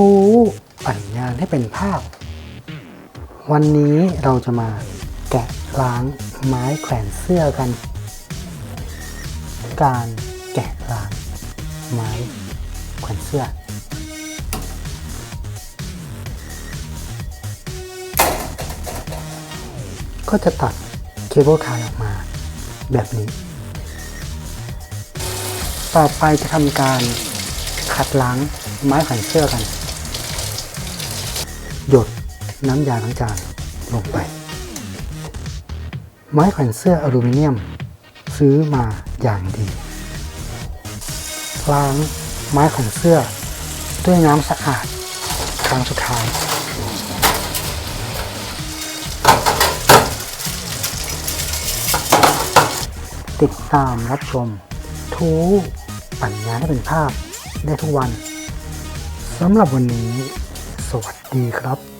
ทูปั่นงานให้เป็นภาพ วันนี้เราจะมาแกะล้างไม้แขวนเสื้อกัน การแกะล้างไม้แขวนเสื้อ ก็จะตัดเคเบิลคายออกมาแบบนี้ ต่อไปจะทำการขัดล้างไม้แขวนเสื้อกัน หยดน้ำยาล้างจานลงไป ไม้แขวนเสื้ออลูมิเนียม ซื้อมาอย่างดีล้างไม้แขวนเสื้อ ด้วยน้ำสะอาดครั้งสุดท้าย ติดตามรับชม ทูปั่นงานให้เป็นภาพได้ทุกวันสำหรับวันนี้ สวัสดีครับ